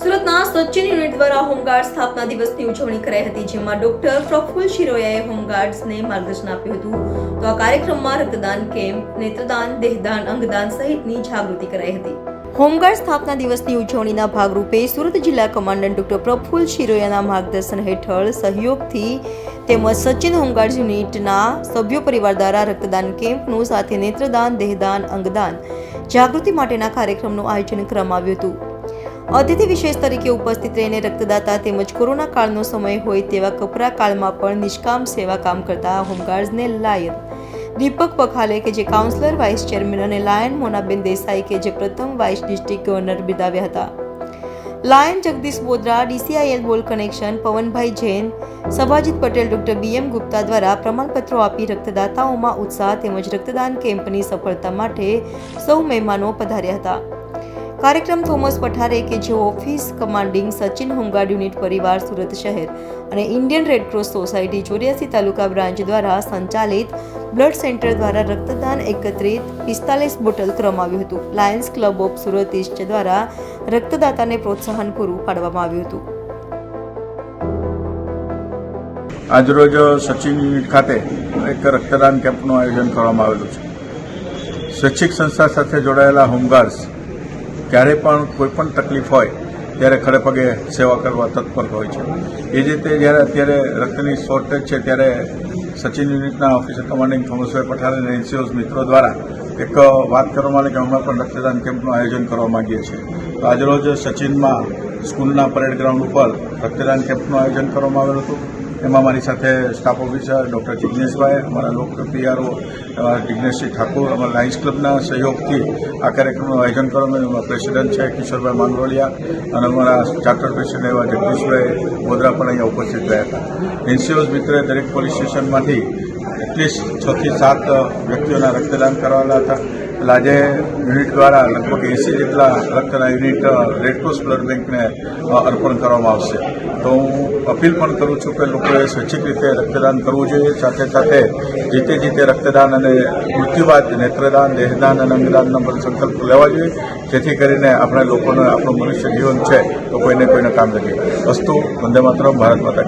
સુરતના સચિન યુનિટ દ્વારા હોમગાર્ડ સ્થાપના દિવસની ઉજવણી કરાઈ હતી, જેમાં ડોક્ટર પ્રફુલ શિરોયાએ હોમગાર્ડ્સને માર્ગદર્શન આપ્યું હતું. તો આ કાર્યક્રમમાં રક્તદાન કેમ્પ, નેત્રદાન, દેહદાન, અંગદાન સહિતની જાગૃતિ કરાઈ હતી. હોમગાર્ડ સ્થાપના દિવસની ઉજવણીના ભાગરૂપે સુરત જિલ્લા કમાન્ડન્ટ ડોક્ટર પ્રફુલ શિરોયાના માર્ગદર્શન હેઠળ સહયોગથી તેમજ સચિન હોમગાર્ડ યુનિટના સભ્યો પરિવાર દ્વારા રક્તદાન કેમ્પનું સાથે નેત્રદાન, દેહદાન, અંગદાન જાગૃતિ માટેના કાર્યક્રમનું આયોજન કરવામાં આવ્યું હતું. અતિથિ વિશેષ તરીકે ઉપસ્થિત રહીને રક્તદાતા તેમજ કોરોના કાળનો સમય હોય તેવા કપરા કાળમાં પણ નિષ્કામ સેવા કામ કરતા હોમગાર્ડ્સને લાયન દીપક પખાલે કે જે કાઉન્સિલર, વાઇસ ચેરમેન અને લાયન મોનાબેન દેસાઈ કે જે પ્રથમ વાઇસ ડિસ્ટ્રિક્ટ ગવર્નર બિદાવ્યા હતા. લાયન જગદીશ બોદ્રા, ડીસીઆઈએલ બોલ connection, Pavanbhai Jain, Sabhajit Patel, doctor BM Gupta દ્વારા પ્રમાણપત્રો આપી રક્તદાતાઓમાં ઉત્સાહ તેમજ રક્તદાન કેમ્પની સફળતા માટે સૌ મહેમાનો પધાર્યા હતા. કાર્યક્રમ થોમસ પઠારે કે જેઓ office commanding Sachin home guard unit પરિવાર સુરત શહેર અને ઇન્ડિયન રેડક્રોસ સોસાયટી ચોર્યાસી તાલુકા બ્રાન્ચ દ્વારા સંચાલિત બ્લડ સેન્ટર દ્વારા રક્તદાન એકત્રિત પિસ્તાલીસ બોટલ કરવામાં આવ્યું હતું. Lions club of Surat east દ્વારા રક્તદાતાને પ્રોત્સાહન પૂરું પાડવામાં આવ્યું હતું. આજરોજ સચિન યુનિટ ખાતે એક રક્તદાન કેમ્પનું આયોજન કરવામાં આવેલું છે. સ્વૈચ્છિક સંસ્થા સાથે જોડાયેલા હોમગાર્ડ્સ ક્યારે પણ કોઈ પણ તકલીફ હોય, ત્યારે ખડે પગે સેવા કરવા તત્પર હોય છે. એ જ રીતે જ્યારે અત્યારે રક્તની શોર્ટેજ છે, ત્યારે સચિન યુનિટના ઓફિસર કમાન્ડિંગ થોમસભાઈ પઠાણ અને એનસીઓઝ મિત્રો દ્વારા એક વાત કરવામાં આવી કે અમે પણ રક્તદાન કેમ્પનું આયોજન કરવા માંગીએ છીએ. તો આજરોજ સચિનમાં સ્કૂલના પરેડ ગ્રાઉન્ડ ઉપર રક્તદાન કેમ્પનું આયોજન કરવામાં આવેલું હતું. એમાં મારી સાથે સ્ટાફ ઓફિસર ડૉક્ટર જિજ્ઞેશભાઈ અમારા લોકપ્રિયારો પીઆરઓ જિજ્ઞેશજી ઠાકુર, અમારા લાયન્સ ક્લબના સહયોગથી આ કાર્યક્રમનું આયોજન કરવામાં એમાં પ્રેસિડન્ટ છે, કિશોરભાઈ માંગરોળિયા અને અમારા ચાર્ટર પ્રેસિડેન્ટ એવા જગદીશભાઈ ગોધરા પણ અહીંયા ઉપસ્થિત રહ્યા હતા. એનસીઓઝ મિત્રે દરેક પોલીસ સ્ટેશનમાંથી એટલીસ્ટ છ થી સાત વ્યક્તિઓના રક્તદાન કરાવેલા હતા. એટલે આજે યુનિટ દ્વારા લગભગ એંસી જેટલા રક્તના યુનિટ રેડક્રોસ બ્લડ બેંકને અર્પણ કરવામાં આવશે. તો હું અપીલ પણ કરું છું કે લોકોએ સ્વૈચ્છિક રીતે રક્તદાન કરવું જોઈએ. સાથે સાથે જીતે જીતે રક્તદાન અને મૃત્યુ બાદ નેત્રદાન, દેહદાન અને અંગદાનનો પણ સંકલ્પ લેવા જોઈએ. જેથી કરીને આપણે લોકોને આપણું મનુષ્ય જીવન છે તો કોઈને કોઈને કામ લાગે વસ્તુ વંદે માત્ર ભારત માતા.